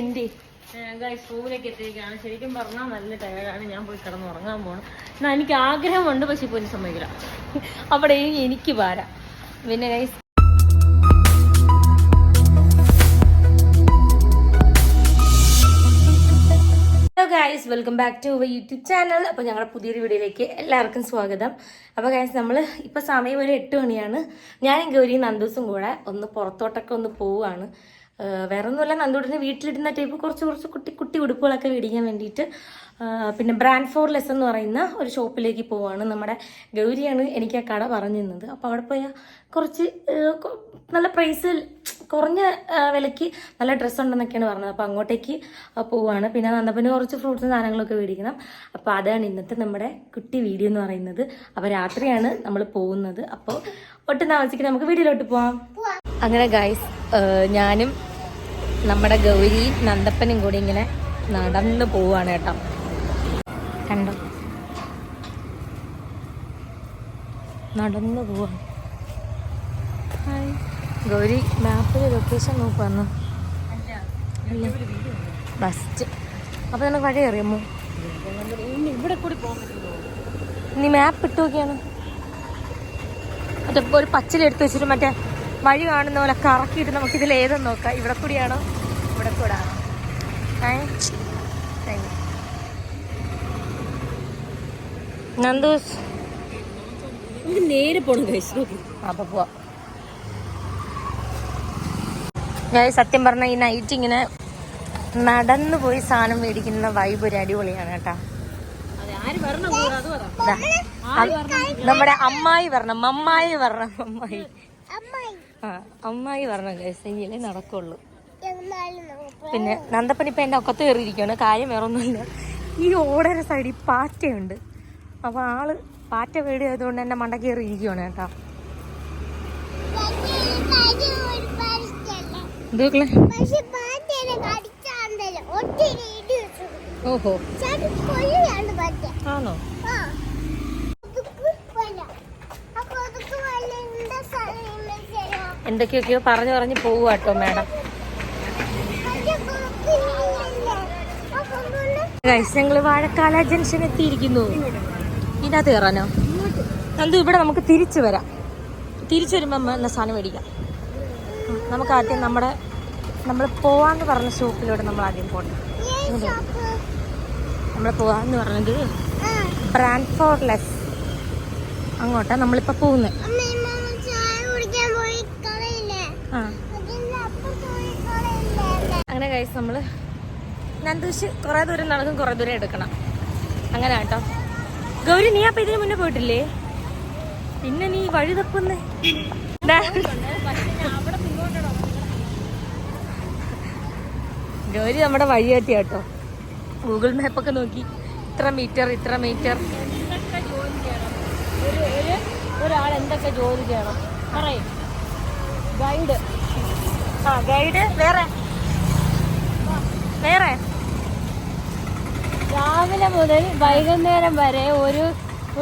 എന്റെ റൂമിലേക്ക് എത്തിയിരിക്കുകയാണ്. ശരിക്കും പറഞ്ഞാൽ നല്ല ടയർഡാണ് ഞാൻ പോയി കിടന്ന് ഉറങ്ങാൻ പോകണം എന്നാൽ എനിക്ക് ആഗ്രഹമുണ്ട് പക്ഷെ ഇപ്പോൾ എനിക്ക് സമ്മതിക്കില്ല. അവിടെ എനിക്ക് പാരാ. പിന്നെ guys hello guys welcome back to our YouTube channel അപ്പോൾ ഞങ്ങളുടെ പുതിയൊരു വീഡിയോയിലേക്ക് എല്ലാവർക്കും സ്വാഗതം. അപ്പോൾ ഗൈസ് നമ്മൾ ഇപ്പോൾ സമയം ഒരു എട്ട് മണിയാണ്. ഞാനും ഗൗരിയും നന്ദൂസും കൂടെ ഒന്ന് പുറത്തോട്ടൊക്കെ ഒന്ന് പോവുകയാണ്. വേറെ ഒന്നുമില്ല നന്ദൂട്ടിന് വീട്ടിലിടുന്ന ടൈപ്പ് കുറച്ച് കുറച്ച് കുട്ടി കുട്ടി ഉടുപ്പുകളൊക്കെ മേടിക്കാൻ വേണ്ടിയിട്ട് പിന്നെ ബ്രാൻഡ് ഫോർ ലെസ് എന്ന് പറയുന്ന ഒരു ഷോപ്പിലേക്ക് പോവാണ് നമ്മുടെ ഗൗരിയാണ് എനിക്ക് ആ കട പറഞ്ഞു തന്നത്. അപ്പോൾ അവിടെ പോയാൽ കുറച്ച് നല്ല പ്രൈസ് കുറഞ്ഞ വിലയ്ക്ക് നല്ല ഡ്രസ്സ് ഉണ്ടെന്നൊക്കെയാണ് പറഞ്ഞത്. അപ്പോൾ അങ്ങോട്ടേക്ക് പോവാണ്. പിന്നെ നന്ദപ്പന് കുറച്ച് ഫ്രൂട്ട്സും സാധനങ്ങളൊക്കെ മേടിക്കണം. അപ്പോൾ അതാണ് ഇന്നത്തെ നമ്മുടെ കുട്ടി വീഡിയോ എന്ന് പറയുന്നത്. അപ്പോൾ രാത്രിയാണ് നമ്മൾ പോകുന്നത്. അപ്പോൾ ഒട്ടും താമസിക്കുന്ന നമുക്ക് വീഡിയോയിലോട്ട് പോവാം. അങ്ങനെ ഗൈസ് ഞാനും നമ്മുടെ ഗൗരിയും നന്ദപ്പനും കൂടി ഇങ്ങനെ നടന്നു പോവാണ് കേട്ടോ. കണ്ടോ? നടന്നു ഹായ്. ഗൗരി മാപ്പിൽ ലൊക്കേഷൻ നോക്കുവന്നു ബസ്റ്റ് അപ്പൊ നിനക്ക് വഴി അറിയാമോ? ഇവിടെ കൂടി നീ മാപ്പ് ഇട്ട് നോക്കിയാണ്. മറ്റേ ഒരു പച്ചിലെടുത്ത് വെച്ചിട്ട് മറ്റേ വഴി കാണുന്ന പോലെ കറക്കിയിട്ട് നമുക്ക് ഇതിൽ ഏതെന്ന് നോക്കാം. ഇവിടെ കൂടിയാണോ? ഇവിടെ കൂടെ ആണോ ഏ നന്ദൂസ്. നമുക്ക് നേരെ പോണം കഴിച്ചു അപ്പൊ പോവാ. ഞാൻ സത്യം പറഞ്ഞ ഈ നൈറ്റ് ഇങ്ങനെ നടന്നു പോയി സാധനം മേടിക്കുന്ന വൈബ് ഒരു അടിപൊളിയാണ് കേട്ടാ. നമ്മുടെ അമ്മായി വരണം മമ്മായി വരണം അമ്മായി ആ അമ്മായി പറഞ്ഞു എങ്കിലേ നടക്കുള്ളൂ. പിന്നെ നന്ദപ്പൻ ഇപ്പൊ എന്റെ ഒക്കത്ത് കയറിയിരിക്കുകയാണ് കാര്യം വേറെ ഒന്നുമില്ല ഈ ഓടര സൈഡിൽ പാറ്റയുണ്ട്. അപ്പൊ ആൾ പാറ്റ പേടി ആയതുകൊണ്ട് എന്റെ മണ്ട കയറിയിരിക്കുകയാണ് കേട്ടാ. ഓഹോ. ആണോ? എന്തൊക്കെയൊക്കെയോ പറഞ്ഞു പറഞ്ഞ് പോവാട്ടോ മാഡം. ഞങ്ങൾ ഗൈസ് വാഴക്കാല ജംഗ്ഷൻ എത്തിയിരിക്കുന്നു. ഇതിനകത്ത് കയറാനോ? എന്ത് ഇവിടെ നമുക്ക് തിരിച്ചു വരാം. തിരിച്ചു വരുമ്പോൾ അമ്മ എന്ന സാധനം മേടിക്കാം. നമുക്ക് ആദ്യം നമ്മുടെ നമ്മൾ പോവാന്ന് പറഞ്ഞ ഷോപ്പിലൂടെ നമ്മൾ ആദ്യം പോകണം നമ്മൾ പോവാന്ന് പറഞ്ഞത് ബ്രാൻഡ് ഫോർ ലെസ് അങ്ങോട്ടാ നമ്മളിപ്പോ പോകുന്നത് അങ്ങനെ കഴിച്ച് നമ്മൾ നന്ദൂശ് കൊറേ ദൂരം നടക്കും കൊറേ ദൂരം എടുക്കണം. അങ്ങനെ കേട്ടോ. ഗൗരി നീ അപ്പൊ ഇതിന് മുന്നേ പോയിട്ടില്ലേ? പിന്നെ നീ വഴി തപ്പുന്നേ. ഗൗരി നമ്മുടെ വഴി കാട്ടി. കേട്ടോ ഗൂഗിൾ മാപ്പൊക്കെ നോക്കി. ഇത്ര മീറ്റർ ഇത്ര മീറ്റർ. ഒരാൾ എന്തൊക്കെ ജോലി ചെയ്യണം? പറയും. ഗൈഡ്. ആ ഗൈഡ് വേറെ. വേറെ. രാവിലെ മുതൽ വൈകുന്നേരം വരെ ഒരു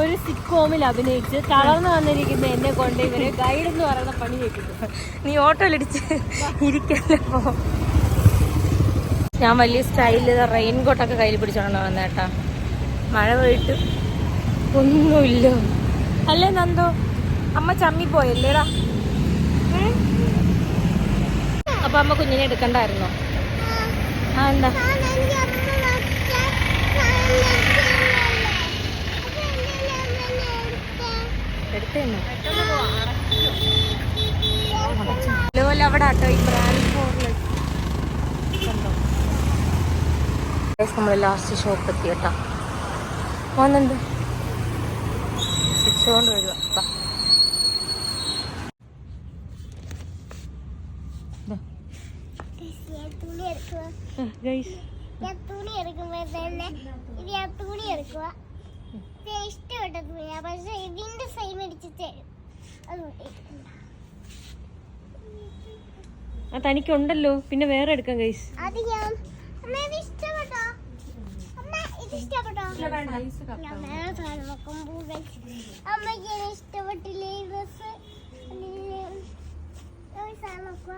ഒരു സിക്കോമിൽ അഭിനയിച്ച് തളർന്നു വന്നിരിക്കുന്ന എന്നെ കൊണ്ട് ഇവർ ഗൈഡ് എന്ന് പറയുന്ന പണി ചെയ്യിപ്പിക്കും നീ ഓട്ടോയിലിടിച്ച് ഇരിക്കല്ലോ ഞാൻ വലിയ സ്റ്റൈലിൽ റെയിൻ കോട്ടൊക്കെ കയ്യിൽ പിടിച്ചോണ്ട് വന്ന കേട്ടാ. മഴ പോയിട്ട് ഒന്നുമില്ല. അല്ലേ നന്ദോ? അമ്മ ചമ്മി പോയല്ലേടാ അപ്പൊ അമ്മ കുഞ്ഞിനെ എടുക്കണ്ടായിരുന്നോ. ആ എന്താ? ഞാൻ എനിക്ക് അമ്മ നോക്കിയാ സാധനം വെച്ചിരുന്നല്ലേ. അപ്പൊ എന്തിനാ അമ്മ എടുത്തേ? അവിടെ ആട്ടോ ഈ ബ്രാൻഡ് കണ്ടോ? ലാസ്റ്റ് ഷോപ്പ് എത്തി കേട്ടോ. വന്നെന്ത് തിരിച്ചുകൊണ്ട് വരിക. തുണി എടുക്കുക ഇത് ഇഷ്ടപ്പെട്ട തുണിയാ പക്ഷെ ഇതിന്റെ സെയിം അടിച്ച് തരും. അതുകൊണ്ട് തനിക്കുണ്ടല്ലോ. പിന്നെ വേറെ എടുക്കാം ഗൈസ് അത് ഞാൻ അമ്മ ഇഷ്ടപ്പെട്ടോ? അമ്മ ഇത് ഇഷ്ടപ്പെട്ടോ? ഞാൻ വേറെ സാധനം നോക്കുമ്പോ അമ്മയ്ക്ക് ഇത് ഇഷ്ടപ്പെട്ടില്ലേ ഡ്രസ് സാധനം നോക്കുക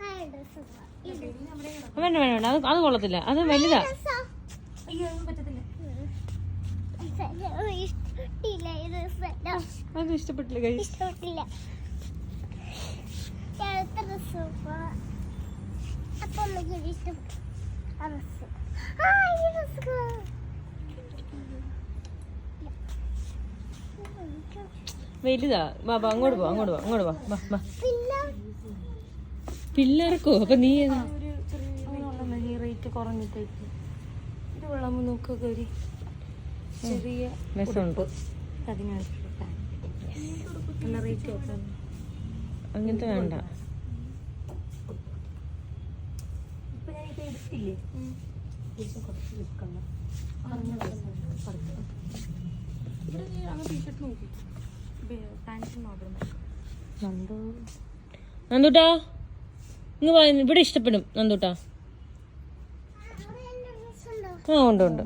ആ ഡ്രസ് വേണ്ട വേണ്ട വേണ്ട. അത് അത് കൊള്ളത്തില്ല. അത് വലുതാ. അത് ഇഷ്ടപ്പെട്ടില്ല വലുതാ. അങ്ങോട്ട് പോ അങ്ങോട്ട് പോ അങ്ങോട്ട് പോ. വാ വാ. പിന്നെ പിള്ളേർക്കോ? അപ്പൊ നീ ഏതാ? ഒരു ചെറിയ റേറ്റ് കുറഞ്ഞിട്ടേക്ക്. ഇത് വെള്ളം നോക്കൊക്കെ ഒരു ചെറിയ രസമുണ്ട്. അതിനാണ് നല്ല റേറ്റ് അങ്ങനത്തെ വേണ്ട. എടുത്തില്ലേ? കുറച്ച് ഇവിടെ ടീഷർട്ട് നോക്കി. പാന്റും മാത്രം. നന്ദു. നന്ദൂട്ടാ? ഇങ്ങ് പറയുന്നു ഇവിടെ ഇഷ്ടപ്പെടും നന്ദൂട്ടാ. ആ ഉണ്ട് ഉണ്ട്.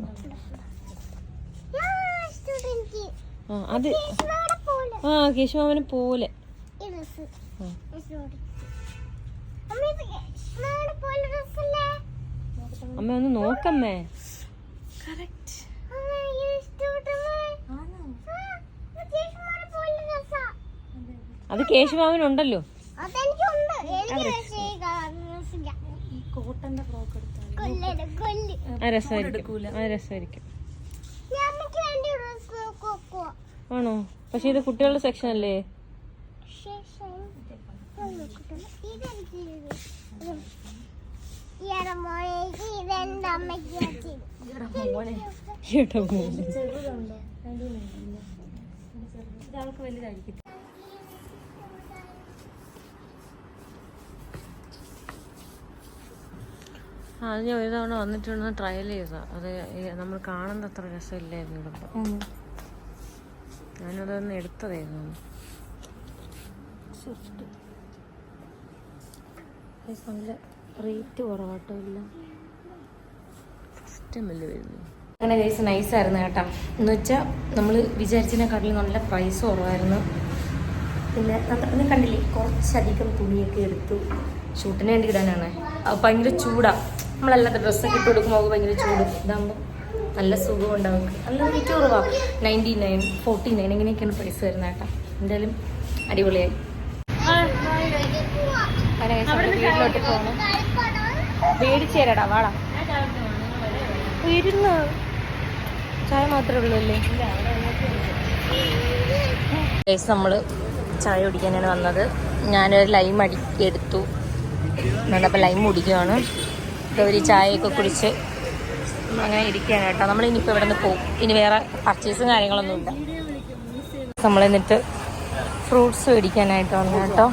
ആ അത് ആ കേശുമാമനെ പോലെ. അമ്മ ഒന്ന് നോക്കമ്മേ. അത് കേശുമാമനുണ്ടല്ലോ. അതെനിക്കുണ്ട് എനിക്ക് പക്ഷേ ഈ കളർ ഡ്രസ്സില്ല ഈ കോട്ടന്റെ ഫ്രോക്ക് എടുത്താൽ കൊല്ലട് കൊല്ല് ആ രസമായിരിക്കും. ആണോ? പക്ഷെ ഇത് കുട്ടികളുടെ സെക്ഷൻ അല്ലേ? ഞാൻ ഇതാൾക്ക് ഇതെനിക്ക് ഇത്. ഇത്. ഈയിടെ മോനേക്ക് ഇതെന്റെ അമ്മയ്ക്ക് വെച്ചത്. മോനെ കേട്ടോ മോനെ. ചെറുതുണ്ടോ അതിന്റെ ഇതാൾക്ക് വലുതായിരിക്കും ആ അത് ഞാൻ ഒരു തവണ വന്നിട്ടൊന്ന് ട്രയൽ ചെയ്താ അത് നമ്മൾ കാണുന്ന അത്ര രസമില്ലായിരുന്നു ഇവിടെ ഞാനതൊന്ന് എടുത്തതായിരുന്നു. നല്ല റേറ്റ് കുറവാട്ടോ ഇല്ല ഫസ്റ്റ് വലിയ വരുന്നു. അങ്ങനെ കഴിച്ച് നൈസായിരുന്നു കേട്ടോ. എന്ന് വെച്ചാൽ നമ്മൾ വിചാരിച്ചതിനെക്കാട്ടിലും നല്ല പ്രൈസ് കുറവായിരുന്നു. പിന്നെ പിന്നെ കണ്ടില്ലേ? കുറച്ചധികം തുണിയൊക്കെ എടുത്തു. ഷൂട്ടിന് വേണ്ടി ഇടാനാണ്. ഭയങ്കര ചൂടാണ് നമ്മളല്ലാത്ത ഡ്രസ്സൊക്കെ ഇട്ട് കൊടുക്കുമ്പോൾ ഭയങ്കര ചൂട്. ഇതാകുമ്പോൾ നല്ല സുഖം ഉണ്ടാവും നല്ല റേറ്റ് കുറവാണ് നയന്റി നയൻ ഫോർട്ടി നയൻ ഇങ്ങനെയൊക്കെയാണ് പ്രൈസ് വരുന്നത് കേട്ടോ. എന്തായാലും അടിപൊളിയായി. നമ്മൾ വീട്ടിലോട്ട് പോകണം മേടിച്ചു തരാടാ വാടാ. ഇരുന്ന് ചായ മാത്രമേ ഉള്ളൂ അല്ലേ? നമ്മൾ ചായ കുടിക്കാനാണ് വന്നത്. ഞാനൊരു ലൈം അടി എടുത്തു അപ്പോൾ ലൈം കുടിക്കുകയാണ് ഒരു ചായയൊക്കെ കുടിച്ച് അങ്ങനെ ഇരിക്കുകയാണ് കേട്ടോ. നമ്മൾ ഇനിയിപ്പോൾ ഇവിടെ നിന്ന് പോകും. ഇനി വേറെ പർച്ചേസും കാര്യങ്ങളൊന്നുമില്ല നമ്മൾ എന്നിട്ട് ഫ്രൂട്ട്സ് മേടിക്കാനായിട്ട് വന്നു കേട്ടോ.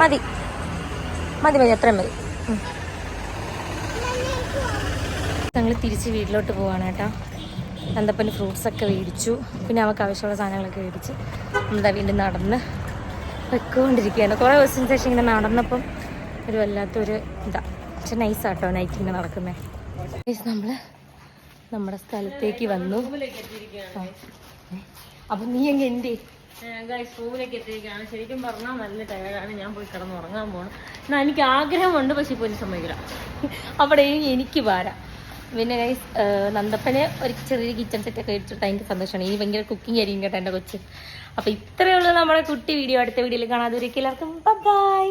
മതി. മതി മതി അത്രയും മതി. ഞങ്ങൾ തിരിച്ച് വീട്ടിലോട്ട് പോവാണ് കേട്ടോ. നന്തപ്പന് ഫ്രൂട്ട്സ് ഒക്കെ മേടിച്ചു. പിന്നെ അവൾക്ക് ആവശ്യമുള്ള സാധനങ്ങളൊക്കെ മേടിച്ച് നമ്മളിതാ വീണ്ടും നടന്ന് വെക്കൊണ്ടിരിക്കുകയാണ് കുറേ ദിവസത്തിന് ശേഷം ഇങ്ങനെ നടന്നപ്പം ഒരു വല്ലാത്തൊരു ഇതാ. പക്ഷെ നൈസാട്ടോ നൈറ്റ് ഇങ്ങനെ നടക്കുന്നത് നമ്മൾ നമ്മുടെ സ്ഥലത്തേക്ക് വന്നു. അപ്പൊ നീ എങ്ങ എന്തേ റൂമിലേക്ക് എത്തിയിരിക്കുകയാണ്. ശരിക്കും പറഞ്ഞാൽ നല്ല ടയർഡാണ് ഞാൻ പോയി കിടന്നുറങ്ങാൻ പോകണം എന്നാ എനിക്ക് ആഗ്രഹമുണ്ട് പക്ഷെ ഇപ്പോൾ എനിക്ക് സമ്മതിക്കില്ല. അവിടെ എനിക്ക് പാരാം പിന്നെ ഗൈസ് നന്ദപ്പന് ഒരു ചെറിയ കിച്ചൺ സെറ്റ് ഒക്കെ ഇട്ടിട്ട് എനിക്ക് സന്തോഷമാണ്. ഇനി ഭയങ്കര കുക്കിംഗ് ആയിരിക്കും കേട്ടോ എന്റെ കൊച്ച്. അപ്പോൾ ഇത്രയേ ഉള്ളൂ നമ്മുടെ കുട്ടി വീഡിയോ അടുത്ത വീഡിയോയിൽ കാണാതെ ഒരിക്കലും ബൈ